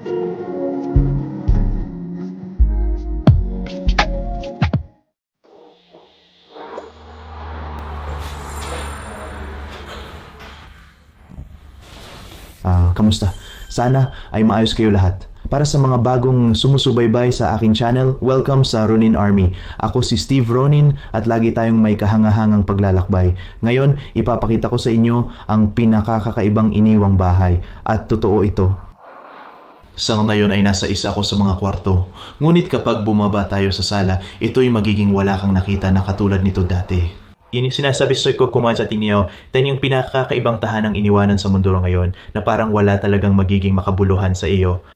Ah, kamusta? Sana ay maayos kayo lahat. Para sa mga bagong sumusubaybay sa aking channel, welcome sa Ronin Army. Ako si Steve Ronin at lagi tayong may kahangahangang paglalakbay. Ngayon, ipapakita ko sa inyo ang pinakakakaibang iniwang bahay at totoo ito sa ngayon ay nasa isa ako sa mga kwarto. Ngunit kapag bumaba tayo sa sala, ito'y magiging wala kang nakita na katulad nito dati. Yun yung sinasabi sa ko kumain sa tinyo, then yung pinakakaibang tahanang iniwanan sa mundo ngayon na parang wala talagang magiging makabuluhan sa iyo.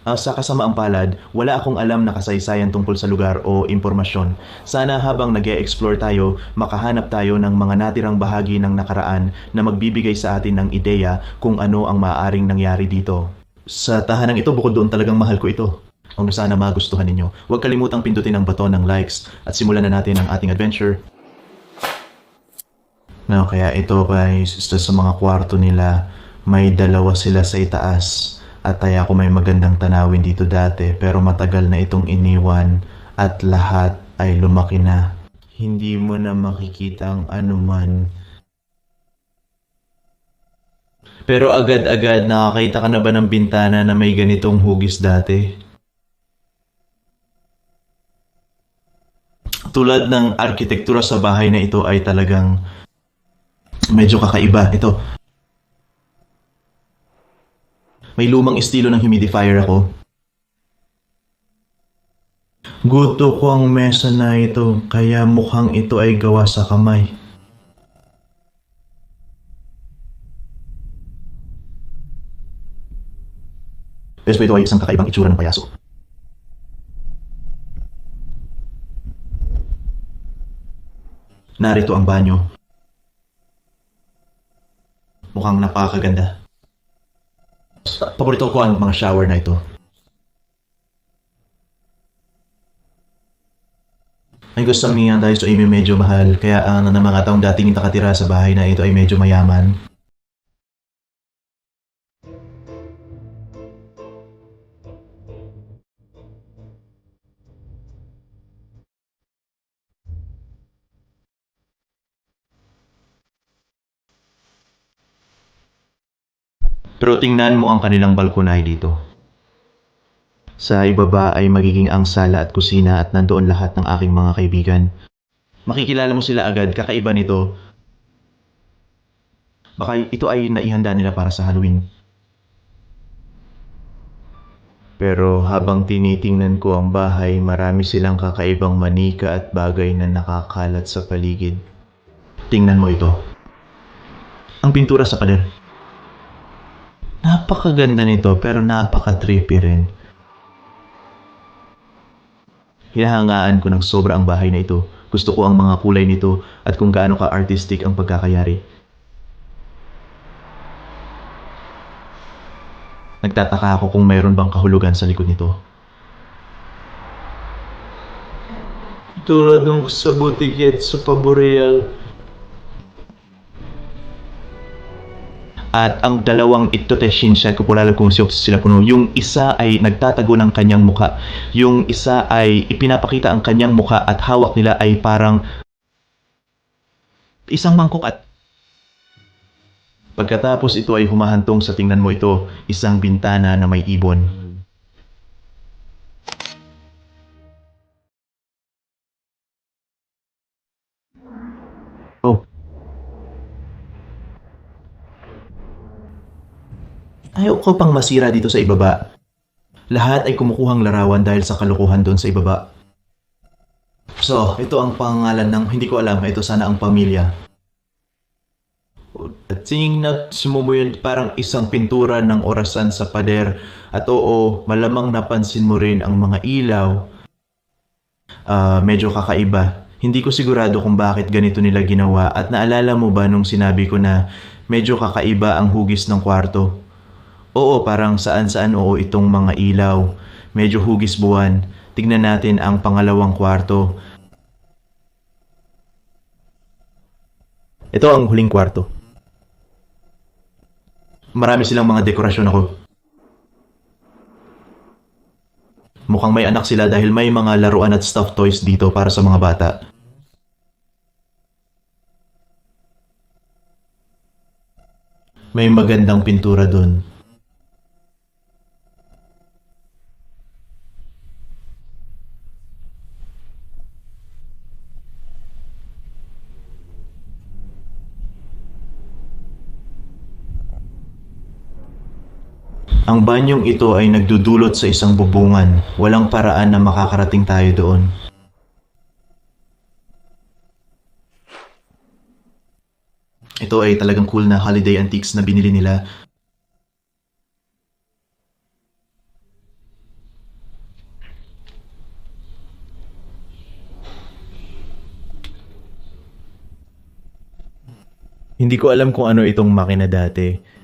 Ah, sa kasamaang palad, wala akong alam na kasaysayan tungkol sa lugar o impormasyon. Sana habang nag explore tayo, makahanap tayo ng mga natirang bahagi ng nakaraan na magbibigay sa atin ng ideya kung ano ang maaaring nangyari dito. Sa tahanang ito, bukod doon talagang mahal ko ito. Kung sana magustuhan ninyo, huwag kalimutang pindutin ang baton ng likes at simulan na natin ang ating adventure. No, kaya ito guys, isa sa mga kwarto nila, may dalawa sila sa itaas. At kaya ko may magandang tanawin dito dati, pero matagal na itong iniwan at lahat ay lumaki na. Hindi mo na makikita ang anuman. Pero agad-agad nakakita ka na ba ng bintana na may ganitong hugis dati? Tulad ng arkitektura sa bahay na ito ay talagang medyo kakaiba. Ito. May lumang estilo ng humidifier ako. Gusto ko ang mesa na ito, kaya mukhang ito ay gawa sa kamay. Pero ito ay isang kakaibang itsura ng payaso. Narito ang banyo. Mukhang napakaganda. Paborito ko ang mga shower na ito. Ay gusto niya dahil ito ay medyo mahal, kaya ang ng mga taong dating nakatira sa bahay na ito ay medyo mayaman. Pero tingnan mo ang kanilang balkonahe dito. Sa ibaba ay magiging ang sala at kusina at nandoon lahat ng aking mga kaibigan. Makikilala mo sila agad, kakaiba nito. Baka ito ay naihanda nila para sa Halloween. Pero habang tinitingnan ko ang bahay, marami silang kakaibang manika at bagay na nakakalat sa paligid. Tingnan mo ito. Ang pintura sa pader. Napakaganda nito pero napaka-trippy rin. Hinahangaan ko ng sobra ang bahay na ito. Gusto ko ang mga kulay nito at kung gaano ka-artistic ang pagkakayari. Nagtataka ako kung mayroon bang kahulugan sa likod nito. Tulad ng sa butikit sa paboreal. At ang dalawang ito teshinsya ko pulala kung siya sila puno. Yung isa ay nagtatago ng kanyang muka. Yung isa ay ipinapakita ang kanyang muka at hawak nila ay parang isang mangkok at Pagkatapos ito ay humahantong sa tingnan mo ito, isang bintana na may ibon. Ayaw ko pang masira dito sa ibaba. Lahat ay kumukuhang larawan dahil sa kalukuhan doon sa ibaba. So, ito ang pangalan ng, hindi ko alam, ito sana ang pamilya. At tingin na sumubo yun parang isang pintura ng orasan sa pader. At oo, malamang napansin mo rin ang mga ilaw. Ah, medyo kakaiba. Hindi ko sigurado kung bakit ganito nila ginawa at naalala mo ba nung sinabi ko na medyo kakaiba ang hugis ng kwarto? Oo, parang saan-saan oo itong mga ilaw. Medyo hugis buwan. Tignan natin ang pangalawang kwarto. Ito ang huling kwarto. Marami silang mga dekorasyon ako. Mukhang may anak sila dahil may mga laruan at stuffed toys dito para sa mga bata. May magandang pintura doon. Ang banyong ito ay nagdudulot sa isang bubungan. Walang paraan na makakarating tayo doon. Ito ay talagang cool na holiday antiques na binili nila. Hindi ko alam kung ano itong makina dati.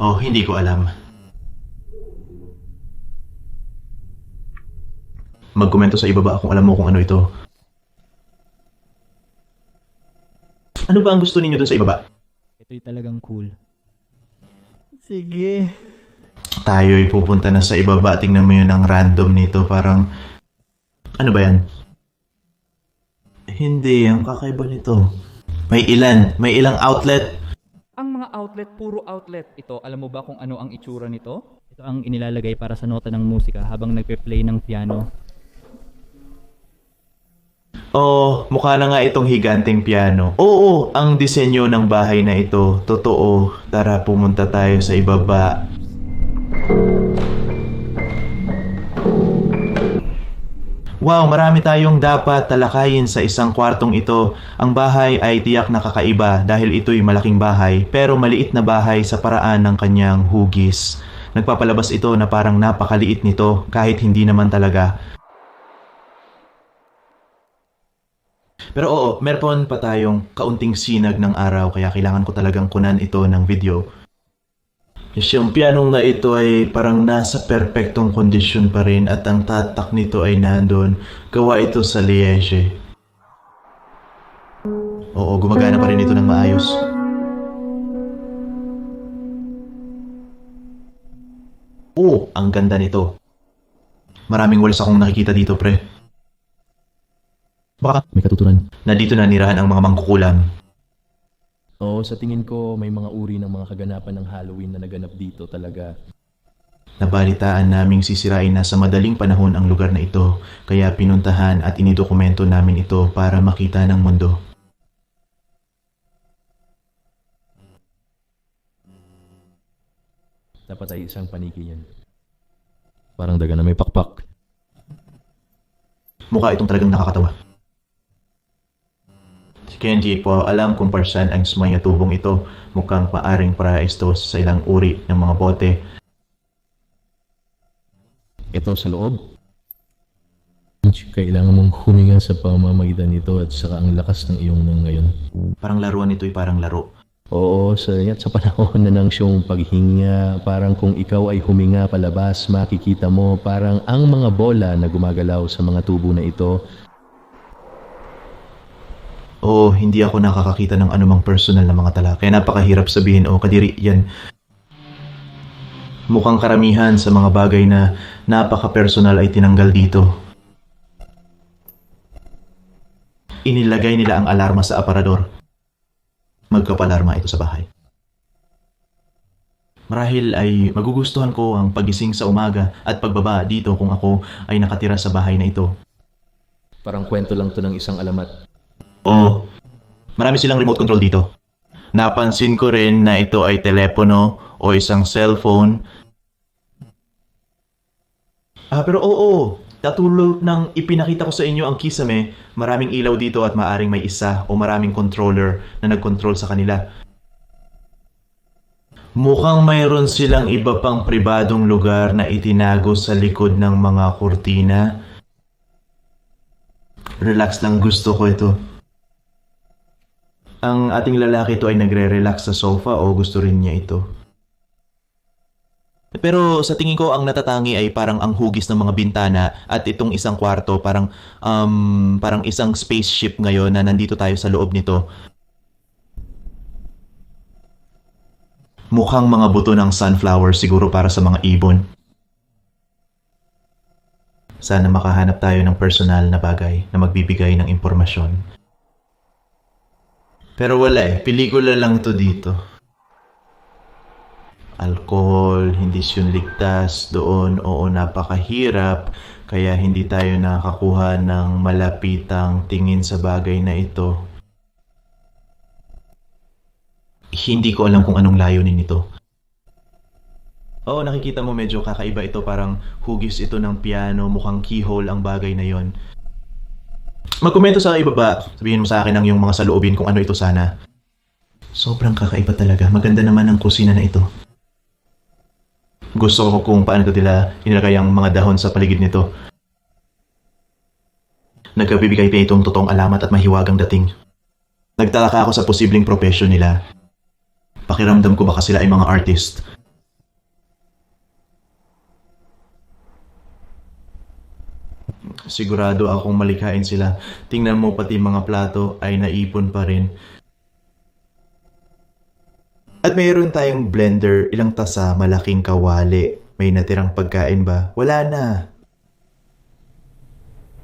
Oh, hindi ko alam. Magkomento sa ibaba kung alam mo kung ano ito. Ano ba ang gusto ninyo dun sa ibaba? Ito'y talagang cool. Sige. Tayo'y pupunta na sa ibaba. Tingnan mo yun ang random nito. Parang, ano ba yan? Hindi, ang kakaiba nito. May ilan, may ilang outlet. Mga outlet, puro outlet. Ito, alam mo ba kung ano ang itsura nito? Ito ang inilalagay para sa nota ng musika habang nagpe-play ng piano. Oh, mukha na nga itong higanting piano. Oo, ang disenyo ng bahay na ito. Totoo. Tara, pumunta tayo sa ibaba. Wow, marami tayong dapat talakayin sa isang kwartong ito. Ang bahay ay tiyak na kakaiba dahil ito'y malaking bahay pero maliit na bahay sa paraan ng kanyang hugis. Nagpapalabas ito na parang napakaliit nito kahit hindi naman talaga. Pero oo, meron pa tayong kaunting sinag ng araw kaya kailangan ko talagang kunan ito ng video. Yung pianong na ito ay parang nasa perpektong kondisyon pa rin at ang tatak nito ay nandun. Gawa ito sa Liege. Oo, gumagana pa rin ito ng maayos. Oo, ang ganda nito. Maraming walls akong nakikita dito, pre. Baka May katuturan. na dito na nirahan ang mga mangkukulam. Oo, sa tingin ko may mga uri ng mga kaganapan ng Halloween na naganap dito talaga. Nabalitaan naming sisirain na sa madaling panahon ang lugar na ito, kaya pinuntahan at inidokumento namin ito para makita ng mundo. Dapat ay isang paniki yan. Parang daga na may pakpak. Mukha itong talagang nakakatawa. Si Kenji po alam kung parsan ang smaya tubong ito. Mukhang paaring para ito sa ilang uri ng mga bote. Ito sa loob. Kailangan mong huminga sa pamamagitan nito at saka ang lakas ng iyong nang ngayon. Parang laruan ito'y parang laro. Oo, sa, at sa panahon na ng siyong paghinga, parang kung ikaw ay huminga palabas, makikita mo parang ang mga bola na gumagalaw sa mga tubo na ito Oo, hindi ako nakakakita ng anumang personal na mga tala. Kaya napakahirap sabihin, o kadiri, yan. Mukhang karamihan sa mga bagay na napaka-personal ay tinanggal dito. Inilagay nila ang alarma sa aparador. Magkapalarma ito sa bahay. Marahil ay magugustuhan ko ang pagising sa umaga at pagbaba dito kung ako ay nakatira sa bahay na ito. Parang kwento lang to ng isang alamat. Oo. Marami silang remote control dito. Napansin ko rin na ito ay telepono o isang cellphone. Ah, pero oo. Katulad ng ipinakita ko sa inyo ang kisame, maraming ilaw dito at maaring may isa o maraming controller na nag-control sa kanila. Mukhang mayroon silang iba pang pribadong lugar na itinago sa likod ng mga kurtina. Relax lang gusto ko ito. Ang ating lalaki ito ay nagre-relax sa sofa o gusto rin niya ito. Pero sa tingin ko ang natatangi ay parang ang hugis ng mga bintana at itong isang kwarto parang um, parang isang spaceship ngayon na nandito tayo sa loob nito. Mukhang mga buto ng sunflower siguro para sa mga ibon. Sana makahanap tayo ng personal na bagay na magbibigay ng impormasyon. Pero wala eh, pelikula lang to dito. Alcohol, hindi siya ligtas doon, oo napakahirap, kaya hindi tayo nakakuha ng malapitang tingin sa bagay na ito. Hindi ko alam kung anong layunin nito. Oo, nakikita mo medyo kakaiba ito. Parang hugis ito ng piano, mukhang keyhole ang bagay na yon. Magkomento sa ibaba. Sabihin mo sa akin ang yung mga saloobin kung ano ito sana. Sobrang kakaiba talaga. Maganda naman ang kusina na ito. Gusto ko kung paano ito nila inilagay ang mga dahon sa paligid nito. Nagkabibigay pa itong totoong alamat at mahiwagang dating. Nagtataka ako sa posibleng profession nila. Pakiramdam ko baka sila ay mga artist. Sigurado akong malikain sila. Tingnan mo pati mga plato ay naipon pa rin. At mayroon tayong blender, ilang tasa, malaking kawali. May natirang pagkain ba? Wala na.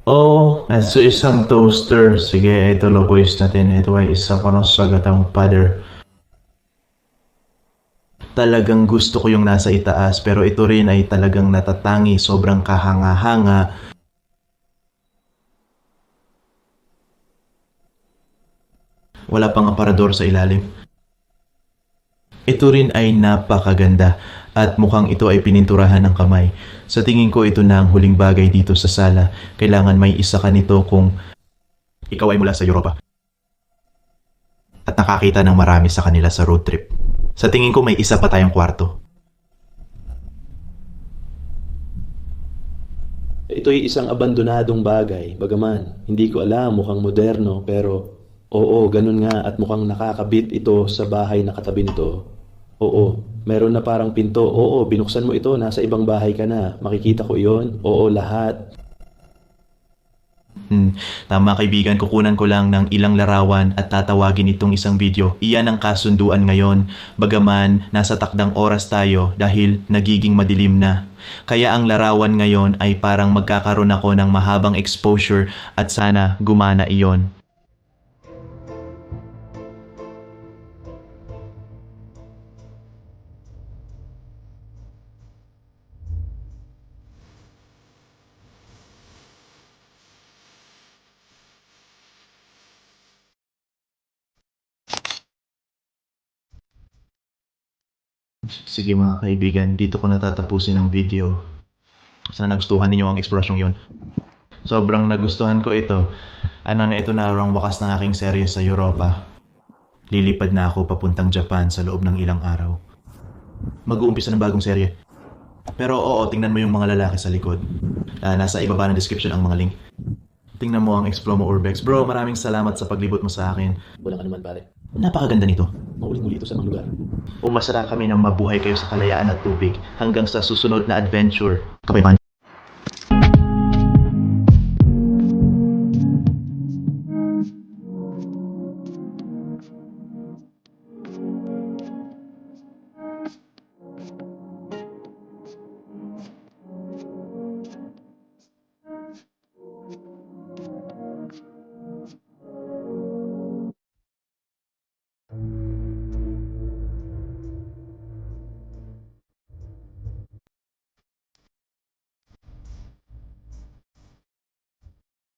Oh, so isang toaster. Sige, ito lokois natin. Ito ay isang sagatang father. Talagang gusto ko yung nasa itaas pero ito rin ay talagang natatangi. Sobrang kahanga-hanga. Wala pang aparador sa ilalim. Ito rin ay napakaganda at mukhang ito ay pininturahan ng kamay. Sa tingin ko ito na ang huling bagay dito sa sala. Kailangan may isa ka nito kung ikaw ay mula sa Europa. At nakakita ng marami sa kanila sa road trip. Sa tingin ko may isa pa tayong kwarto. Ito'y isang abandonadong bagay. Bagaman, hindi ko alam, mukhang moderno, pero oo, ganun nga at mukhang nakakabit ito sa bahay na katabi nito. Oo, meron na parang pinto. Oo, binuksan mo ito, nasa ibang bahay ka na. Makikita ko iyon. Oo, lahat. Hmm. Tama kaibigan, kukunan ko lang ng ilang larawan at tatawagin itong isang video. Iyan ang kasunduan ngayon. Bagaman, nasa takdang oras tayo dahil nagiging madilim na. Kaya ang larawan ngayon ay parang magkakaroon ako ng mahabang exposure at sana gumana iyon. Sige mga kaibigan, dito ko natatapusin ang video. Sana nagustuhan ninyo ang eksplorasyon yon. Sobrang nagustuhan ko ito. Ano na ito na ang wakas ng aking serye sa Europa. Lilipad na ako papuntang Japan sa loob ng ilang araw. Mag-uumpisa ng bagong serye. Pero oo, tingnan mo yung mga lalaki sa likod. Ah, nasa ibaba ng description ang mga link. Tingnan mo ang Explomo Urbex. Bro, maraming salamat sa paglibot mo sa akin. Walang anuman, pare. Napakaganda nito. Mauling-muli ito sa mga lugar. Umasara kami ng mabuhay kayo sa kalayaan at tubig hanggang sa susunod na adventure. Kapay.